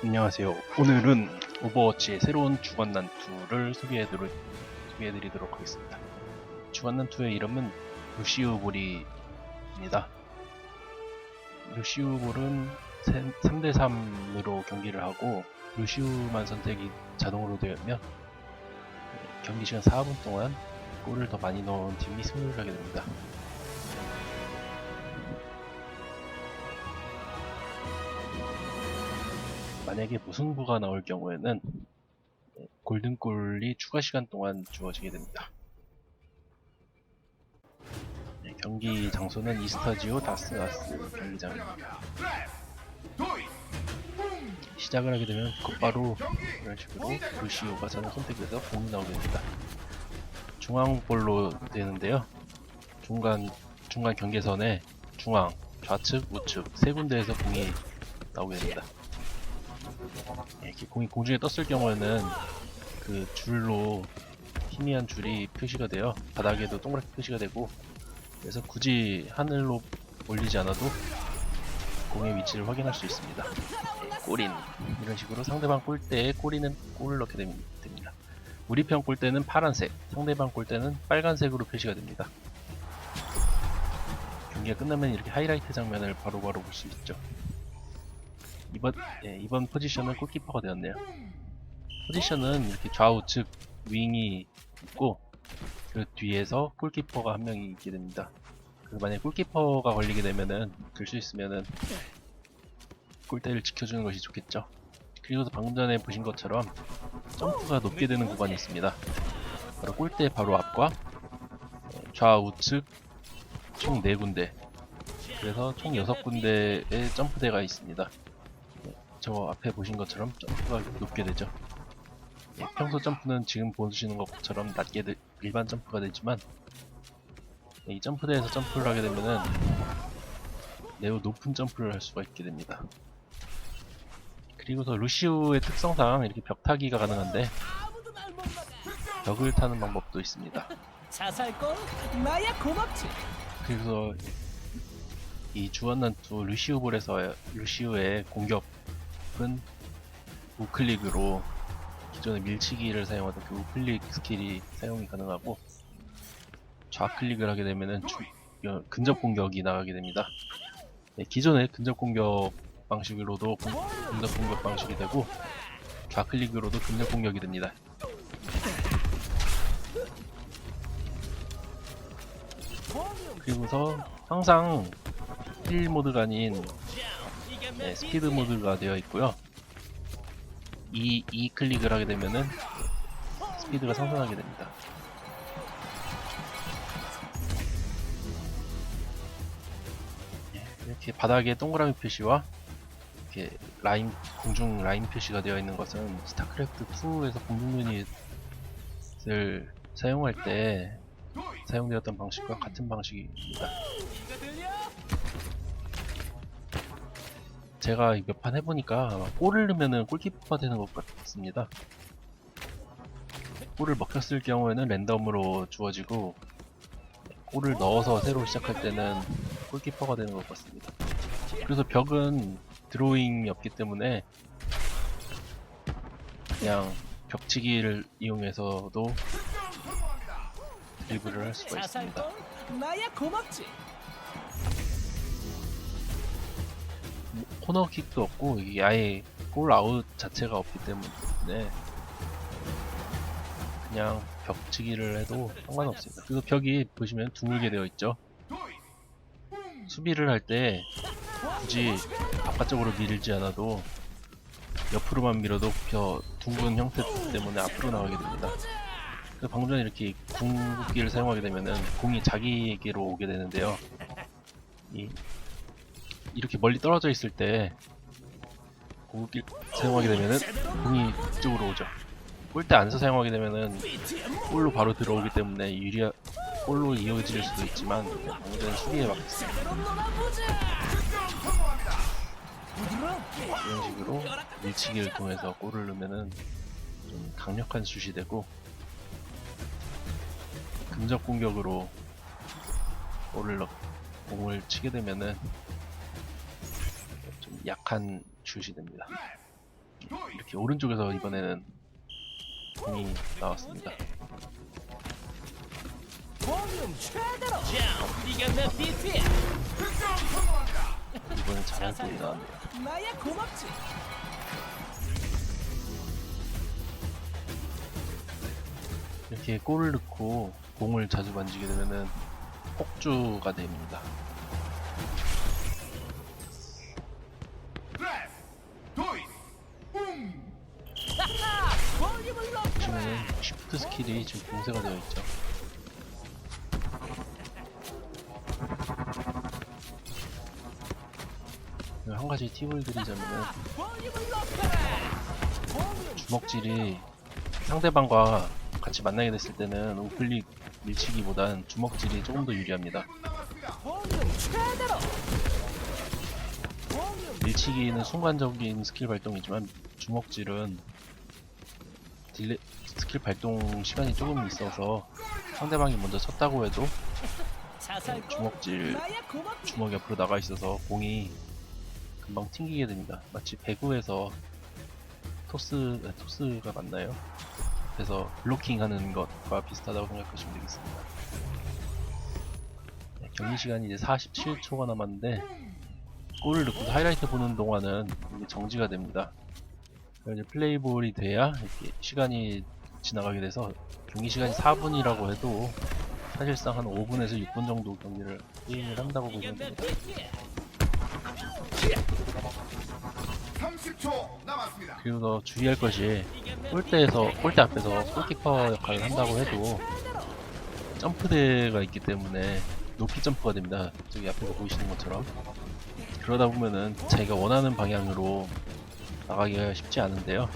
안녕하세요. 오늘은 오버워치의 새로운 주관난투를 소개해드리, 소개해드리도록 하겠습니다. 주관난투의 이름은 루시우볼입니다. 루시우볼은 3대3으로 경기를 하고 루시우만 선택이 자동으로 되면 경기 시간 4분 동안 골을 더 많이 넣은 팀이 승리를 하게 됩니다. 만약에 무승부가 나올 경우에는 골든골이 추가 시간 동안 주어지게 됩니다. 네, 경기 장소는 이스타지오 다스가스 경기장입니다. 시작을 하게 되면 곧바로 이런 식으로 루시오가 저는 선택돼서 공이 나오게 됩니다. 중앙볼로 되는데요. 중간 중간 경계선에 중앙, 좌측, 우측 세 군데에서 공이 나오게 됩니다. 예, 이렇게 공이 공중에 떴을 경우에는 그 줄로 희미한 줄이 표시가 돼요. 바닥에도 동그랗게 표시가 되고 그래서 굳이 하늘로 올리지 않아도 공의 위치를 확인할 수 있습니다. 예, 골인 이런 식으로 상대방 골대에 골이는 골을 넣게 됩- 됩니다. 우리 편 골대는 파란색, 상대방 골대는 빨간색으로 표시가 됩니다. 경기가 끝나면 이렇게 하이라이트 장면을 바로바로 볼 수 있죠. 이번 예, 이번 포지션은 골키퍼가 되었네요. 포지션은 이렇게 좌우측 윙이 있고 그 뒤에서 골키퍼가 한 명이 있게 됩니다. 그 만약 골키퍼가 걸리게 되면은 들 수 있으면은 골대를 지켜주는 것이 좋겠죠. 그리고 방금 전에 보신 것처럼 점프가 높게 되는 구간이 있습니다. 바로 골대 바로 앞과 예, 좌우측 총 4군데 그래서 총 6군데의 점프대가 있습니다. 저 앞에 보신 것처럼 점프가 높게 되죠. 예, 평소 점프는 지금 보시는 것처럼 낮게 되- 일반 점프가 되지만 예, 이 점프대에서 점프를 하게 되면은 매우 높은 점프를 할 수가 있게 됩니다. 그리고서 루시우의 특성상 이렇게 벽 타기가 가능한데 벽을 타는 방법도 있습니다. 나야 고맙지. 그래서 이 주원난투 루시우볼에서 루시우의 공격 은 우클릭으로 기존의 밀치기를 사용하던 그 우클릭 스킬이 사용이 가능하고 좌클릭을 하게 되면은 주- 어, 근접 공격이 나가게 됩니다. 네, 기존의 근접 공격 방식으로도 공- 근접 공격 방식이 되고 좌클릭으로도 근접 공격이 됩니다. 그리고서 항상 힐 모드가 아닌 네, 스피드 모드가 되어 있고요. 이, 이 클릭을 하게 되면은 스피드가 상승하게 됩니다. 예, 이렇게 바닥에 동그라미 표시와 이렇게 라인 공중 라인 표시가 되어 있는 것은 스타크래프트 2에서 공중 유닛을 사용할 때 사용되었던 방식과 같은 방식입니다. 제가 몇 판 해보니까 골을 넣으면은 골키퍼가 되는 것 같습니다. 골을 먹혔을 경우에는 랜덤으로 주어지고 골을 넣어서 새로 시작할 때는 골키퍼가 되는 것 같습니다. 그래서 벽은 드로잉이 없기 때문에 그냥 벽치기를 이용해서도 드리블을 할 수가 있습니다. 나야 고맙지. 코너킥도 없고 이게 아예 골 아웃 자체가 없기 때문에 그냥 벽치기를 해도 상관없습니다. 그래서 벽이 보시면 둥글게 되어 있죠. 수비를 할 때 굳이 바깥쪽으로 밀지 않아도 옆으로만 밀어도 저 둥근 형태 때문에 앞으로 나가게 됩니다. 그래서 방금 전에 이렇게 궁극기를 사용하게 되면은 공이 자기에게로 오게 되는데요. 이 이렇게 멀리 떨어져 있을 때 공격기 사용하게 되면은 공이 이쪽으로 오죠. 골대 안에서 사용하게 되면은 골로 바로 들어오기 때문에 유리 골로 이어질 수도 있지만 방금 수비에 맞겠습니다. 이런 식으로 밀치기를 통해서 골을 넣으면은 좀 강력한 슛이 되고 근접 공격으로 골을 넣 공을 치게 되면은 좀 약한 슛이 됩니다. 이렇게 오른쪽에서 이번에는 공이 나왔습니다. 이번엔 잘할 공이 거. 나왔네요. 이렇게 골을 넣고 공을 자주 만지게 되면은 폭주가 됩니다. 쉬프트 스킬이 지금 공세가 되어 있죠. 한 가지 팁을. 볼륨 주먹질이 상대방과 같이 만나게 됐을 때는 우클릭 밀치기보단 주먹질이 조금 더 유리합니다. 밀치기는 순간적인 스킬 발동이지만 주먹질은 딜레 스킬 발동 시간이 조금 있어서 상대방이 먼저 쳤다고 해도. 주먹질. 주먹이 앞으로 나가 있어서 공이 금방 튕기게 됩니다. 마치 배구에서 토스 아, 토스가 맞나요? 그래서 블로킹하는 것과 비슷하다고 생각하시면 되겠습니다. 네, 경기 시간이 이제 47초가 남았는데 골을 넣고 하이라이트 보는 동안은 정지가 됩니다. 이제 플레이볼이 돼야 이렇게 시간이 지나가게 돼서 경기 시간이 4분이라고 해도 사실상 한 5분에서 6분 정도 경기를 게임을 한다고 보시면 내 됩니다. 비트야. 30초 남았습니다. 그리고 더 주의할 것이 골대에서 골대 앞에서 골키퍼 역할을 한다고 해도. 점프대가 있기 때문에 높이 점프가 됩니다. 저기 앞에서 보이시는 것처럼 그러다 보면은 자기가 원하는 방향으로 나가기가 쉽지 않은데요.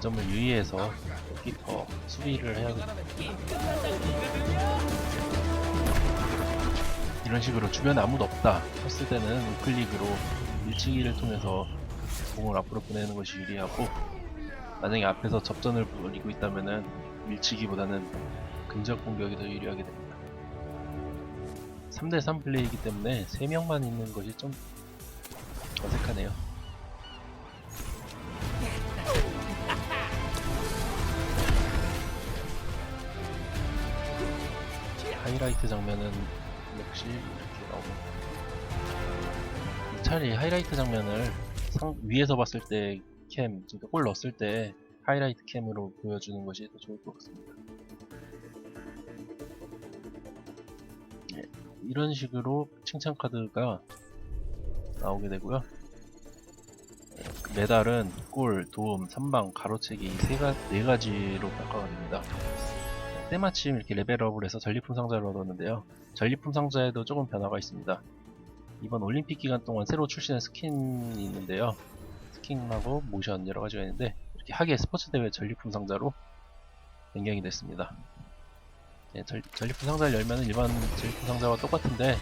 그 점을 유의해서 골키퍼 수비를 해야겠다. 게임 끝난다는 얘기거든요. 이런 식으로 주변에 아무도 없다 했을 때는 우클릭으로 밀치기를 통해서 공을 앞으로 보내는 것이 유리하고 만약에 앞에서 접전을 벌이고 있다면은 밀치기보다는 근접 공격이 더 유리하게 됩니다. 3대3 플레이이기 때문에 3명만 있는 것이 좀 어색하네요. 하이라이트 장면은 역시 이렇게 나옵니다. 차라리 하이라이트 장면을 상- 위에서 봤을 때 캠, 그러니까 골 넣었을 때 하이라이트 캠으로 보여주는 것이 더 좋을 것 같습니다. 네, 이런 식으로 칭찬 카드가 나오게 되고요. 네, 그 메달은 골, 도움, 선방, 가로채기 이세 가, 네 가지로 평가가 됩니다. 네, 때마침 이렇게 레벨업을 해서 전리품 상자를 얻었는데요. 전리품 상자에도 조금 변화가 있습니다. 이번 올림픽 기간 동안 새로 출시된 스킨이 있는데요. 스킨하고 모션 여러 가지가 있는데 이렇게 하계 스포츠 대회 전리품 상자로 변경이 됐습니다. 네, 전, 전리품 상자를 열면 일반 전리품 상자와 똑같은데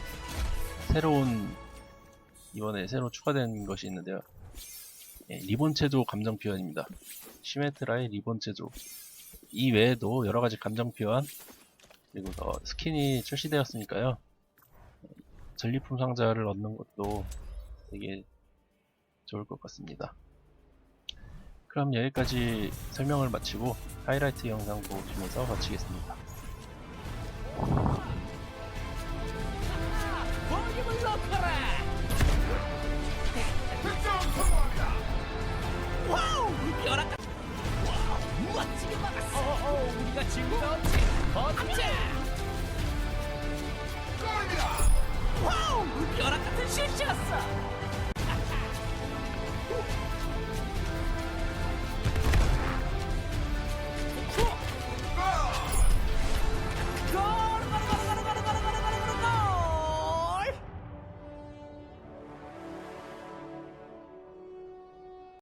새로운 이번에 새로 추가된 것이 있는데요. 예, 리본 체조 감정 표현입니다. 시메트라의 리본 체조. 이 외에도 여러 가지 감정 표현 그리고 더 스킨이 출시되었으니까요. 전리품 상자를 얻는 것도 되게 좋을 것 같습니다. 그럼 여기까지 설명을 마치고 하이라이트 영상 보시면서 마치겠습니다. 볼륨을 높여라. 와우! 벼락 같은 슛이었어.